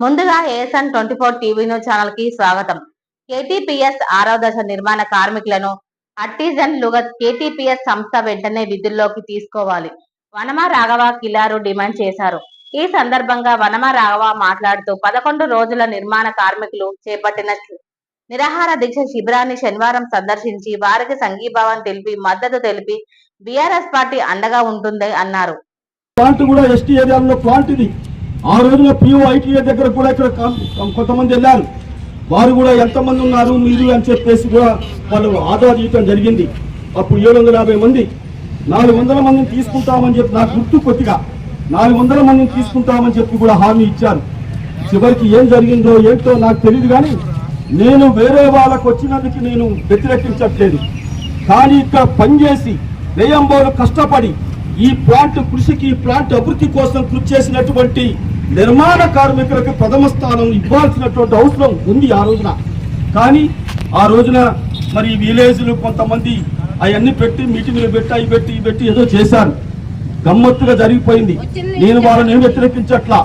ముందుగా ASN twenty four TV news ఛానల్కి స్వాగతం కేటీపీఎస్ ఆరో దశ నిర్మాణ కార్మికులను అర్టిజన్ లుగత్ కేటీపీఎస్ సంస్థ వెంటనే విధుల్లోకి తీసుకోవాలి. వనమ రాఘవ కిలారు డిమాండ్ చేశారు. ఈ సందర్భంగా వనమ రాఘవ మాట్లాడుతూ పదకొండు రోజుల నిర్మాణ కార్మికులు చేపట్టిన నిరాహార దీక్ష శిబిరాన్ని శనివారం సందర్శించి వారికి సంఘీభావం తెలిపి మద్దతు తెలిపి బీఆర్ఎస్ పార్టీ అండగా ఉంటుంది అన్నారు. ప్లాంట్ కూడా ఎస్టీ ఏరియాలో ప్లాంట్ ఇది. ఆ రోజున పిఓ ఐటీఐ దగ్గర కూడా ఇక్కడ కొంతమంది వెళ్ళారు. వారు కూడా ఎంతమంది ఉన్నారు మీరు అని చెప్పేసి కూడా వాళ్ళు ఆదా చేయటం జరిగింది. అప్పుడు ఏడు వందల యాభై మంది నాలుగు వందల మందిని తీసుకుంటామని చెప్పి నాకు గుర్తు కొద్దిగా నాలుగు వందల మందిని తీసుకుంటామని చెప్పి కూడా హామీ ఇచ్చారు. చివరికి ఏం జరిగిందో ఏంటో నాకు తెలియదు కానీ నేను వేరే వాళ్ళకు వచ్చినందుకు నేను వ్యతిరేకించట్లేదు. కానీ ఇక్కడ పనిచేసి వ్యయంబోలు కష్టపడి ఈ ప్లాంట్ కృషికి ఈ ప్లాంట్ అభివృద్ధి కోసం కృషి చేసినటువంటి నిర్మాణ కార్మికులకు ప్రథమ స్థానం ఇవ్వాల్సినటువంటి అవసరం ఉంది ఆ రోజున. కానీ ఆ రోజున మరి విలేజ్లు కొంతమంది అవన్నీ పెట్టి మీటింగ్లు పెట్టి అవి పెట్టి ఇవి పెట్టి ఏదో చేశారు. గమ్మత్తుగా జరిగిపోయింది. నేను వాళ్ళని ఏం వ్యతిరేకించట్లా?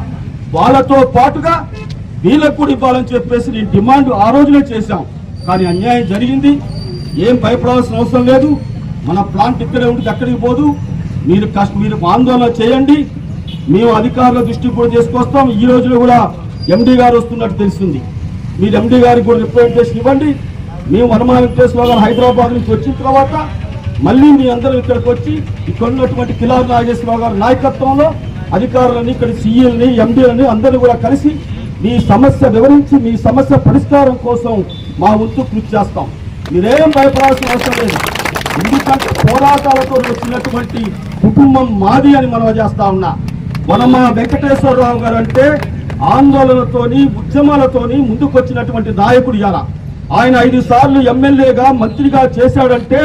వాళ్ళతో పాటుగా వీళ్ళకు కూడా ఇవ్వాలని చెప్పేసి నేను డిమాండ్ ఆ రోజునే చేశాం. కానీ అన్యాయం జరిగింది. ఏం భయపడాల్సిన అవసరం లేదు. మన ప్లాంట్ ఇక్కడే ఉంటుంది ఎక్కడికి పోదు. మీరు కష్ట మీరు ఆందోళన చేయండి. మేము అధికారుల దృష్టికి కూడా తీసుకొస్తాం. ఈ రోజులో కూడా ఎండి గారు వస్తున్నట్టు తెలిసింది మీరు ఎండి గారికి కూడా రిప్రజెంటేషన్ ఇవ్వండి. మేము హనుమాన్ వెంకటేశ్వర గారు హైదరాబాద్ నుంచి వచ్చిన తర్వాత మళ్ళీ మీ అందరూ ఇక్కడికి వచ్చి ఇక్కడ ఉన్నటువంటి కిలార్ నాగేశ్వరరావు గారి నాయకత్వంలో అధికారులని ఇక్కడ సీఎల్ని ఎండీలని అందరూ కూడా కలిసి మీ సమస్య వివరించి మీ సమస్య పరిష్కారం కోసం మా వంతు కృషి చేస్తాం. మీరేం భయపడాల్సిన అవసరం లేదు. ఎందుకంటే పోరాటాలతో వచ్చినటువంటి కుటుంబం మాది అని మనం చేస్తా ఉన్నా. వనమ వెంకటేశ్వరరావు గారు అంటే ఆందోళనతోని ఉద్యమాలతోని ముందుకొచ్చినటువంటి నాయకుడు ఇలా ఆయన ఐదు సార్లు ఎమ్మెల్యేగా మంత్రిగా చేశాడంటే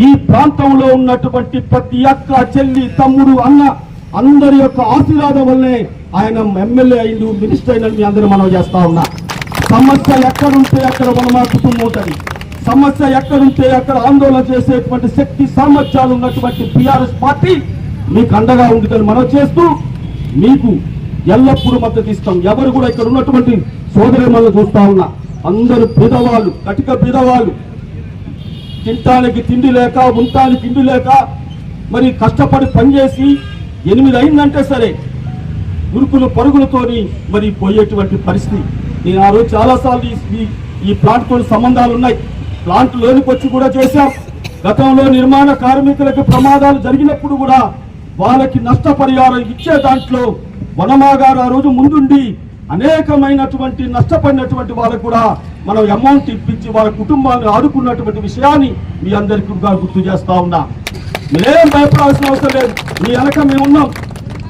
ఈ ప్రాంతంలో ఉన్నటువంటి ప్రతి అక్క చెల్లి తమ్ముడు అన్న అందరి యొక్క ఆశీర్వాదం వల్లే ఆయన ఎమ్మెల్యే అయిండు మినిస్టర్ అయిన మీ అందరూ మనం చేస్తా ఉన్నా. సమస్య ఎక్కడుంటే అక్కడ మన మా కుటుంబం ఉంటుంది సమస్య ఎక్కడుంటే అక్కడ ఆందోళన చేసేటువంటి శక్తి సామర్థ్యాలు ఉన్నటువంటి టిఆర్ఎస్ పార్టీ మీకు అండగా ఉంటుందని మనం చేస్తూ మీకు ఎల్లప్పుడూ మద్దతు ఇస్తాం. ఎవరు కూడా ఇక్కడ ఉన్నటువంటి సోదరి మనం చూస్తా ఉన్నా. అందరూ పేదవాళ్ళు కటిక పేదవాళ్ళు. తింటానికి తిండి లేక ఉండటానికి తిండి లేక మరి కష్టపడి పనిచేసి ఎనిమిది అయిందంటే సరే ఉరుకులు పరుగులతోని మరి పోయేటువంటి పరిస్థితి. నేను ఆ రోజు చాలాసార్లు ఈ- ఈ- ప్లాంట్తో ప్లాంట్ సంబంధాలు ఉన్నాయి. ప్లాంట్ లోనికి వచ్చి కూడా చేశాం. గతంలో నిర్మాణ కార్మికులకు ప్రమాదాలు జరిగినప్పుడు కూడా వాళ్ళకి నష్టపరిహారం ఇచ్చే దాంట్లో వనమాగారు ఆ రోజు ముందుండి అనేకమైనటువంటి నష్టపడినటువంటి వాళ్ళకు కూడా మనం అమౌంట్ ఇప్పించి వాళ్ళ కుటుంబాన్ని ఆదుకున్నటువంటి విషయాన్ని మీ అందరికీ కూడా గుర్తు చేస్తా ఉన్నా. మీరేం భయపడాల్సిన అవసరం లేదు. మీ వెనక మేము ఉన్నాం.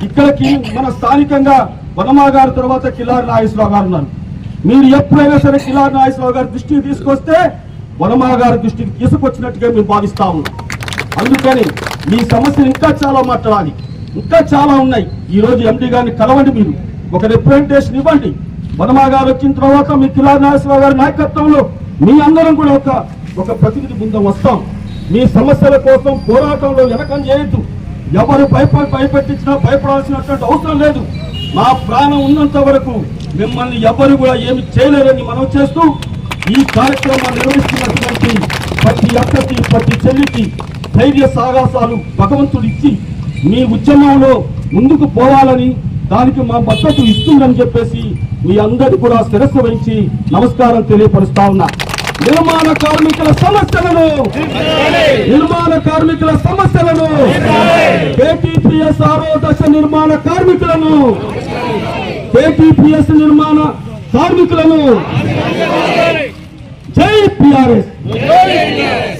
ఇక్కడికి మన స్థానికంగా వనమా గారి తర్వాత కిలారి నాగేశ్వరరావు గారు ఉన్నారు. మీరు ఎప్పుడైనా సరే కిలారి నాగేశ్వరరావు గారి దృష్టికి తీసుకొస్తే వనమా గారి దృష్టికి తీసుకొచ్చినట్టుగా మేము భావిస్తాము అందుకని మీ సమస్యలు ఇంకా చాలా మాట్లాడాలి. ఇంకా చాలా ఉన్నాయి. ఈ రోజు ఎండి గారిని కలవండి మీరు. ఒక రిప్రజెంటేషన్ ఇవ్వండి. వనమా గారు వచ్చిన తర్వాత మీ కిలా నాగేశ్వరరావు గారి నాయకత్వంలో మీ అందరం కూడా ఒక ఒక ప్రతినిధి బృందం వస్తాం. మీ సమస్యల కోసం పోరాటంలో వెనకం చేయొద్దు. ఎవరు భయప భయపెట్టించినా భయపడాల్సినటువంటి అవసరం లేదు. మా ప్రాణం ఉన్నంత వరకు మిమ్మల్ని ఎవరు కూడా ఏమి చేయలేరని మనం చేస్తూ ఈ కార్యక్రమాన్ని నిర్వహిస్తున్నటువంటి ప్రతి అక్కకి ప్రతి చెల్లికి ధైర్య సాహసాలు భగవంతుడు ఇచ్చి మీ ఉద్యమంలో ముందుకు పోవాలని దానికి మా మద్దతు ఇస్తుందని చెప్పేసి మీ అందరి కూడా శిరస్సు వహించి నమస్కారం తెలియపరుస్తా ఉన్నా. నిర్మాణ కార్మికుల సమస్యలను నిర్మాణ కార్మికుల సమస్యలను కేటీపీఎస్ ఆరో దశ నిర్మాణ కార్మికులను కేటీపీఎస్ నిర్మాణ కార్మికులను. జై పిఆర్ఎస్